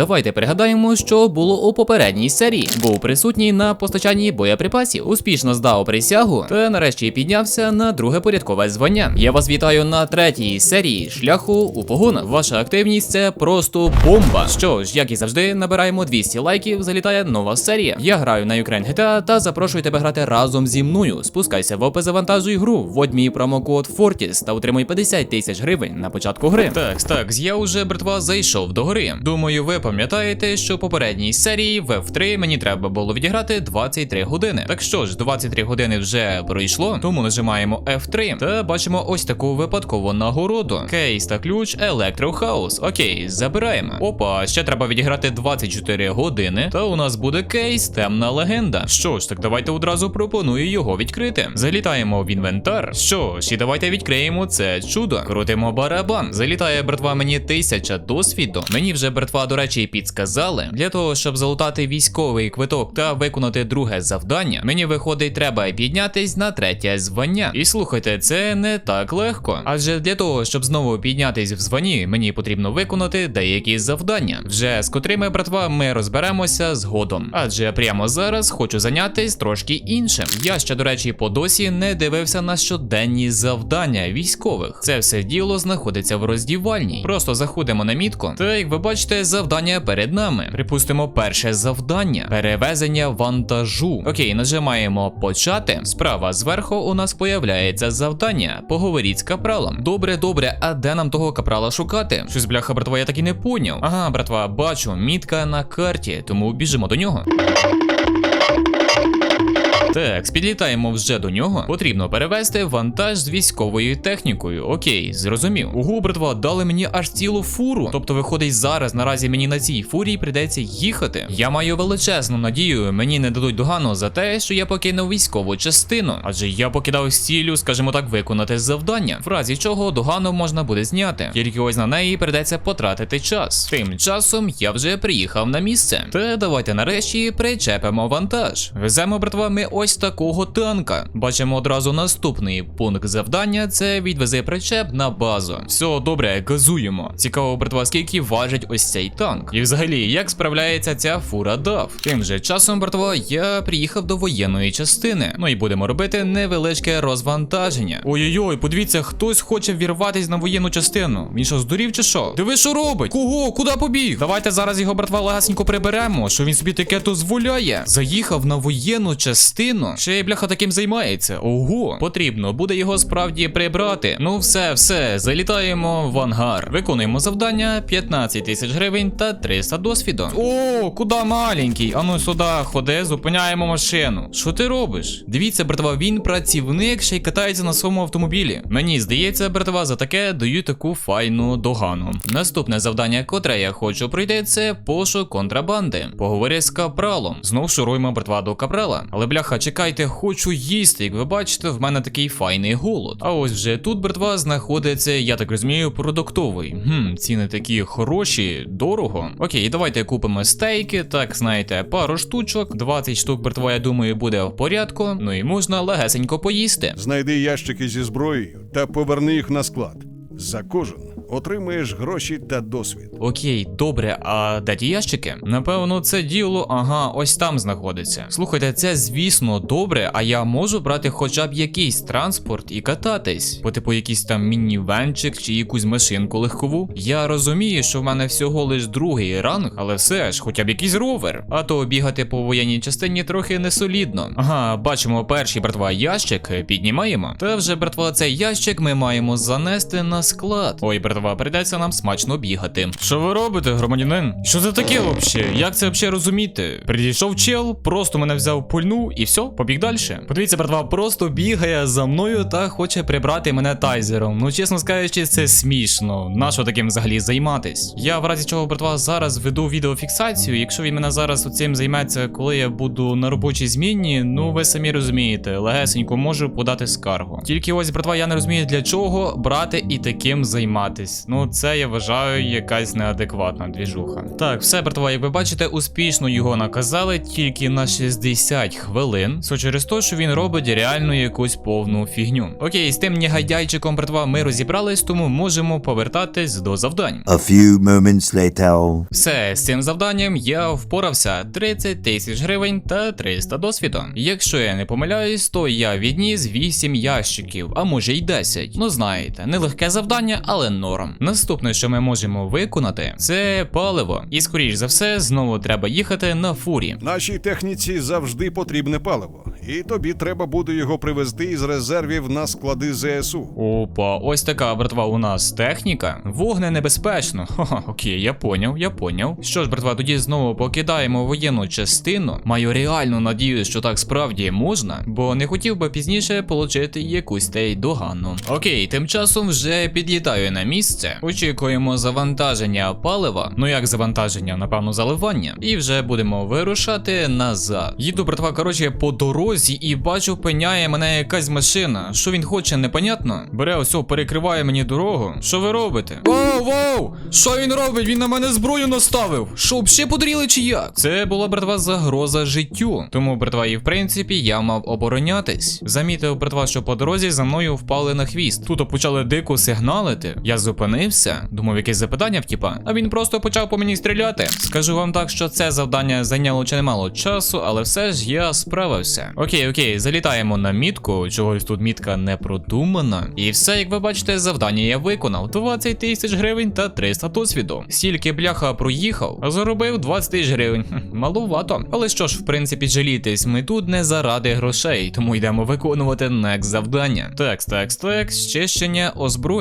давайте пригадаємо, що було у попередній серії. Був присутній на постачанні боєприпасів, успішно здав присягу та нарешті піднявся на друге порядкове звання. Я вас вітаю на третій серії шляху у погонах. Ваша активність це просто бомба. Що ж, як і завжди, набираємо 200 лайків, залітає нова серія. Я граю на Ukraine GTA та запрошую тебе грати разом зі мною. Спускайся в опис завантажуй гру, вводь мій промокод Fortis та отримуй 50 тисяч гривень на початку гри. Так, так, я вже братва зайшов до гри. Думаю, ви пам'ятаєте, що в попередній серії в F3 мені треба було відіграти 23 години. Так що ж, 23 години вже пройшло, тому нажимаємо F3 та бачимо ось таку випадкову нагороду. Кейс та ключ Electro Окей, забираємо. Опа, ще треба відіграти 24 години. Та у нас буде кейс темна легенда. Що ж, так давайте одразу пропоную його відкрити. Залітаємо в інвентар. Що ж, і давайте відкриємо це чудо. Крутимо барабан. Залітає братва мені тисяча досвіду. Мені вже братва, до речі, підсказали. Для того, щоб залутати військовий квиток та виконати друге завдання, мені виходить, треба піднятись на третє звання. І слухайте, це не так легко. Адже для того, щоб знову піднятись в званні, мені потрібно виконати деякі завдання, вже з котрими братва ми розберемося згодом. Адже прямо зараз хочу зайнятись трошки іншим. Я ще, до речі, по досі не дивився на щоденні завдання військових. Це все діло знаходиться в роздівальні. Просто заходимо на мітку. Та як ви бачите, завдання перед нами. Припустимо, перше завдання перевезення вантажу. Окей, нажимаємо почати. Справа зверху у нас появляється завдання. Поговоріть з капралом. Добре, добре, а де нам того капрала шукати? Щось бляха, братва, я так і не поняв. Ага, братва, бачу, мітка на карті, тому біжимо до нього. Так, підлітаємо вже до нього. Потрібно перевезти вантаж з військовою технікою. Окей, зрозумів. Ого, братва, дали мені аж цілу фуру. Тобто, виходить, зараз наразі мені на цій фурі прийдеться їхати. Я маю величезну надію, мені не дадуть догану за те, що я покинув військову частину. Адже я покидав з ціллю, скажімо так, виконати завдання, в разі чого догану можна буде зняти. Тільки ось на неї прийдеться потратити час. Тим часом я вже приїхав на місце. Та давайте нарешті причепимо вантаж. Веземо, братва, ми ось такого танка. Бачимо одразу наступний пункт завдання це відвези причеп на базу. Все добре, газуємо. Цікаво, братва, скільки важить ось цей танк. І взагалі, як справляється ця фура дав. Тим же часом, братва, я приїхав до воєнної частини. Ну і будемо робити невеличке розвантаження. Ой-ой-ой, подивіться, хтось хоче вірватись на воєнну частину. Він що, здурів чи що? Диви, що робить? Кого? Куди побіг? Давайте зараз його, братва, легасенько приберемо, що він собі таке дозволяє. Заїхав на воєнну частину. Ще й бляха таким займається. Ого, потрібно буде його справді прибрати. Ну все, все, залітаємо в ангар. Виконуємо завдання 15 тисяч гривень та 300 досвіду. О, куди маленький? Ану сюди ходи, зупиняємо машину. Що ти робиш? Дивіться, братва, він працівник, ще й катається на своєму автомобілі. Мені здається, братва, за таке даю таку файну догану. Наступне завдання, котре я хочу пройти, це пошук контрабанди. Поговори з капралом. Знов шуруємо, братва, до капрала. Але бляха, чекайте, хочу їсти. Як ви бачите, в мене такий файний голод. А ось вже тут, братва, знаходиться, я так розумію, продуктовий. Хм, ціни такі хороші, дорого. Окей, давайте купимо стейки. Так, знаєте, пару штучок. 20 штук, братва, я думаю, буде в порядку. Ну і можна легесенько поїсти. Знайди ящики зі зброєю та поверни їх на склад. За кожен отримаєш гроші та досвід. Окей, добре, а де ті ящики? Напевно, це діло, ага, ось там знаходиться. Слухайте, це звісно добре, а я можу брати хоча б якийсь транспорт і кататись, по типу якийсь там мінівенчик чи якусь машинку легкову. Я розумію, що в мене всього лиш другий ранг, але все ж, хоча б якийсь ровер. А то бігати по воєнній частині трохи не солідно. Ага, бачимо перший братва ящик, піднімаємо. Та вже братва, цей ящик ми маємо занести на склад. Ой, братва, прийдеться нам смачно бігати. Що ви робите, громадянин? Що це таке взагалі? Як це взагалі розуміти? Прийшов чел, просто мене взяв пульну і все, побіг далі. Подивіться, братва, просто бігає за мною та хоче прибрати мене тайзером. Ну, чесно скажучи, це смішно. Нащо таким взагалі займатись? Я в разі чого, братва, зараз веду відеофіксацію. Якщо він мене зараз цим займеться, коли я буду на робочій зміні, ну ви самі розумієте, легесенько можу подати скаргу. Тільки ось, братва, я не розумію для чого брати і такі таким займатись. Ну, це я вважаю якась неадекватна двіжуха. Так, все, братва, як ви бачите, успішно його наказали тільки на 60 хвилин. Все через те, що він робить реально якусь повну фігню. Окей, з тим негайдяйчиком, братва, ми розібрались, тому можемо повертатись до завдань. A few moments later. Все, з цим завданням я впорався 30 тисяч гривень та 300 досвіду. Якщо я не помиляюсь, то я відніс 8 ящиків, а може й 10. Ну знаєте, нелегке завдання, але норм. Наступне, що ми можемо виконати, це паливо. І скоріш за все, знову треба їхати на фурі. Нашій техніці завжди потрібне паливо, і тобі треба буде його привезти із резервів на склади ЗСУ. Опа, ось така братва у нас техніка. Вогненебезпечно. Ха-ха, окей, я поняв, я поняв. Що ж, братва, тоді знову покидаємо воєнну частину. Маю реальну надію, що так справді можна, бо не хотів би пізніше отримати якусь тей догану. Окей, тим часом вже підлітаю на місце. Очікуємо завантаження палива. Ну як завантаження, напевно, заливання. І вже будемо вирушати назад. Їду, братва, коротше, по дорозі і бачу, пеняє мене якась машина. Що він хоче, непонятно. Бере ось, перекриває мені дорогу. Що ви робите? Воу, воу! Що він робить? Він на мене зброю наставив. Що, взагалі подуріли чи як? Це була, братва, загроза життю. Тому, братва, і в принципі, я мав оборонятись. Замітив, братва, що по дорозі за мною впали на хвіст. Тут почали дико сигналити. Я зупинився, думав, якесь запитання втіпа. А він просто почав по мені стріляти. Скажу вам так, що це завдання зайняло чи немало часу, але все ж я справився. Окей, окей, залітаємо на мітку. Чогось тут мітка не продумана. І все, як ви бачите, завдання я виконав: 20 тисяч гривень та 300 досвіду. Стільки бляха проїхав, а заробив 20 тисяч гривень. Хм, малувато. Але що ж, в принципі, жалітись, ми тут не заради грошей, тому йдемо виконувати next завдання. Текст, текст, текст, щищення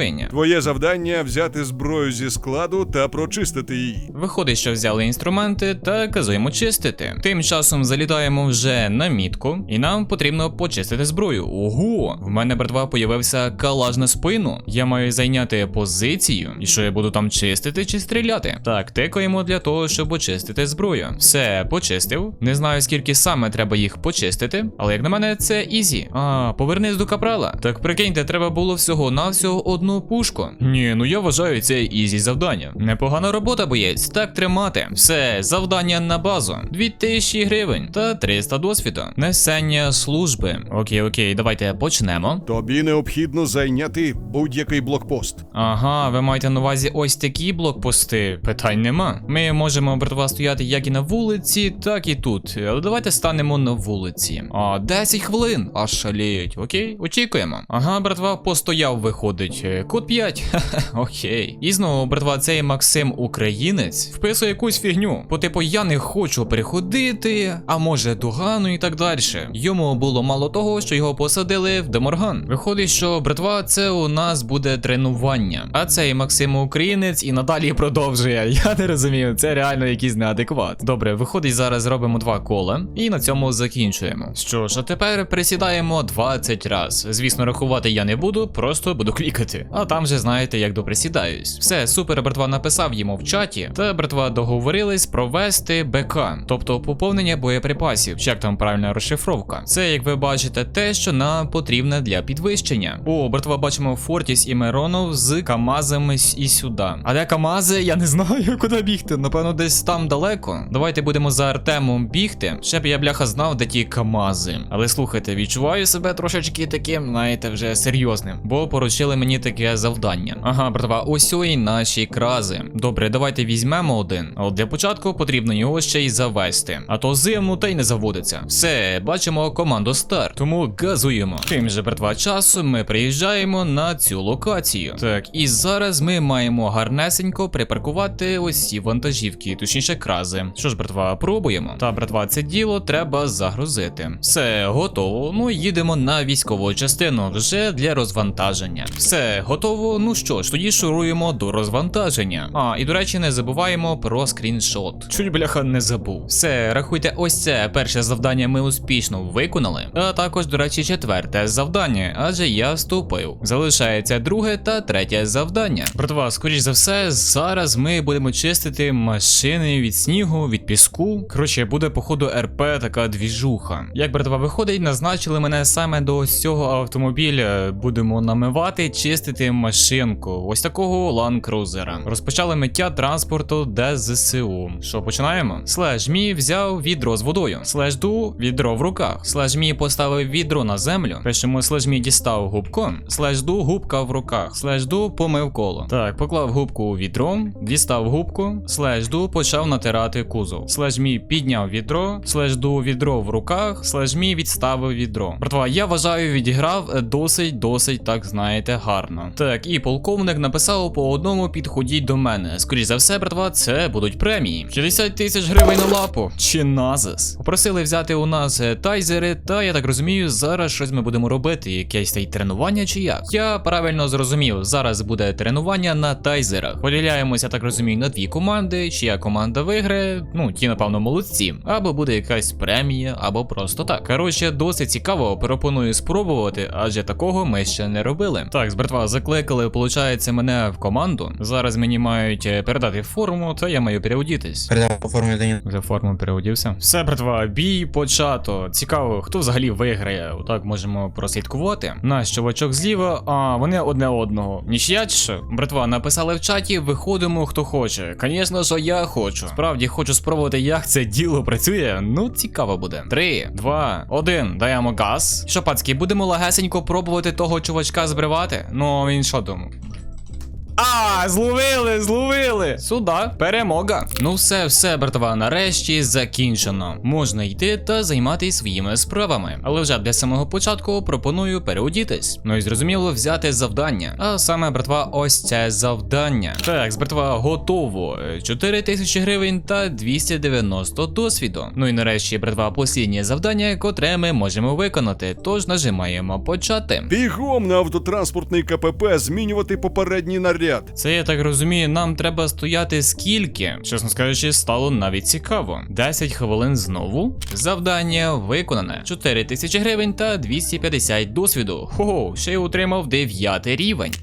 озброєння. Твоє завдання взяти зброю зі складу та прочистити її. Виходить, що взяли інструменти та казуємо чистити. Тим часом залітаємо вже на мітку, і нам потрібно почистити зброю. Ого, в мене братва появився калаш на спину. Я маю зайняти позицію, і що я буду там чистити чи стріляти. Так, тикаємо для того, щоб очистити зброю. Все, почистив. Не знаю скільки саме треба їх почистити, але як на мене, це ізі. А, повернись до капрала. Так прикиньте, треба було всього навсього пушку. Ні, ну я вважаю це ізі завдання. Непогана робота, боєць. Так тримати. Все, завдання на базу. 2000 гривень та 300 досвіду. Несення служби. Окей, окей, давайте почнемо. Тобі необхідно зайняти будь-який блокпост. Ага, ви маєте на увазі ось такі блокпости. Питань нема. Ми можемо братва стояти як і на вулиці, так і тут. Але давайте станемо на вулиці. А 10 хвилин. Аж шаліють. Окей, очікуємо. Ага, братва, постояв, виходить. Код 5. Ха-ха, Окей. І знову, братва, цей Максим Українець вписує якусь фігню. По типу, я не хочу переходити, а може догану і так далі. Йому було мало того, що його посадили в Деморган. Виходить, що братва, це у нас буде тренування. А цей Максим Українець і надалі продовжує. Я не розумію, це реально якийсь неадекват. Добре, виходить, зараз робимо два кола і на цьому закінчуємо. Що ж, а тепер присідаємо 20 раз. Звісно, рахувати я не буду, просто буду клікати. А там же знаєте, як доприсідаюсь. Все, супер, братва написав йому в чаті, та братва договорились провести БК, тобто поповнення боєприпасів. Як там правильна розшифровка? Це, як ви бачите, те, що нам потрібне для підвищення. О, братва, бачимо Фортіс і Миронов з Камазами і сюди. А де Камази? Я не знаю, куди бігти. Напевно, десь там далеко. Давайте будемо за Артемом бігти. Ще б я бляха знав, де ті Камази. Але слухайте, відчуваю себе трошечки таким, знаєте, вже серйозним, бо поручили мені таке завдання. Ага, братва, ось і наші крази. Добре, давайте візьмемо один. Але для початку потрібно його ще й завести. А то зиму та й не заводиться. Все, бачимо команду старт, тому газуємо. Тим же, братва, часом ми приїжджаємо на цю локацію. Так, і зараз ми маємо гарнесенько припаркувати ось ці вантажівки, точніше крази. Що ж, братва, пробуємо. Та, братва, це діло треба загрузити. Все, готово. Ну, їдемо на військову частину вже для розвантаження. Все, готово. Ну що ж, тоді шуруємо до розвантаження. А, і до речі, не забуваємо про скріншот. Чуть бляха не забув. Все, рахуйте, ось це перше завдання ми успішно виконали. А також, до речі, четверте завдання, адже я вступив. Залишається друге та третє завдання. Братва, скоріш за все, зараз ми будемо чистити машини від снігу, від піску. Коротше, буде походу РП така двіжуха. Як братва виходить, назначили мене саме до ось цього автомобіля. Будемо намивати, чистити машинку, ось такого Cruiser. Розпочали миття транспорту ДЗСУ. Що починаємо? Слеш мі взяв відро з водою. Слеш ду відро в руках. Слеш мі поставив відро на землю. Пишемо слеш мі дістав губко. Слеш ду губка в руках. Слеш ду помив коло. Так, поклав губку у відро, дістав губку. Слеш ду почав натирати кузов. Слеш мі підняв відро. Слеш ду відро в руках. Слеш мі відставив відро. Братва, я вважаю, відіграв досить, досить, так знаєте, гарно. Так, і полковник написав по одному підходіть до мене. Скоріше за все, братва, це будуть премії. 60 тисяч гривень на лапу. Чи назис. Попросили взяти у нас е, тайзери, та я так розумію, зараз щось ми будемо робити. Якесь та й тренування чи як? Я правильно зрозумів, зараз буде тренування на тайзерах. Поділяємося, так розумію, на дві команди. Чия команда виграє, ну ті, напевно, молодці. Або буде якась премія, або просто так. Коротше, досить цікаво, пропоную спробувати, адже такого ми ще не робили. Так, з братва, закликали, виходить, мене в команду. Зараз мені мають е, передати форму, та я маю переодітись. Передав по формі Даніл. За форму переодівся. Все, братва, бій почато. Цікаво, хто взагалі виграє. Отак можемо прослідкувати. Наш чувачок зліва, а вони одне одного. Що? Братва, написали в чаті, виходимо хто хоче. Звісно, що я хочу. Справді хочу спробувати, як це діло працює. Ну, цікаво буде. Три, два, один. Даємо газ. Що, пацки, будемо лагесенько пробувати того чувачка збривати? Ну, він що думав? А, зловили, зловили! Сюда, перемога. Ну все, все, братва, нарешті закінчено. Можна йти та займатися своїми справами. Але вже для самого початку пропоную переодітись. Ну і зрозуміло взяти завдання. А саме, братва, ось це завдання. Так, з братва, готово. 4 тисячі гривень та 290 досвіду. Ну і нарешті, братва, посліднє завдання, котре ми можемо виконати. Тож нажимаємо почати. Бігом на автотранспортний КПП змінювати попередній наряд. Це я так розумію, нам треба стояти скільки. Чесно скажучи, стало навіть цікаво. 10 хвилин знову. Завдання виконане. 4 тисячі гривень та 250 досвіду. Хо-хо, ще й отримав 9 рівень.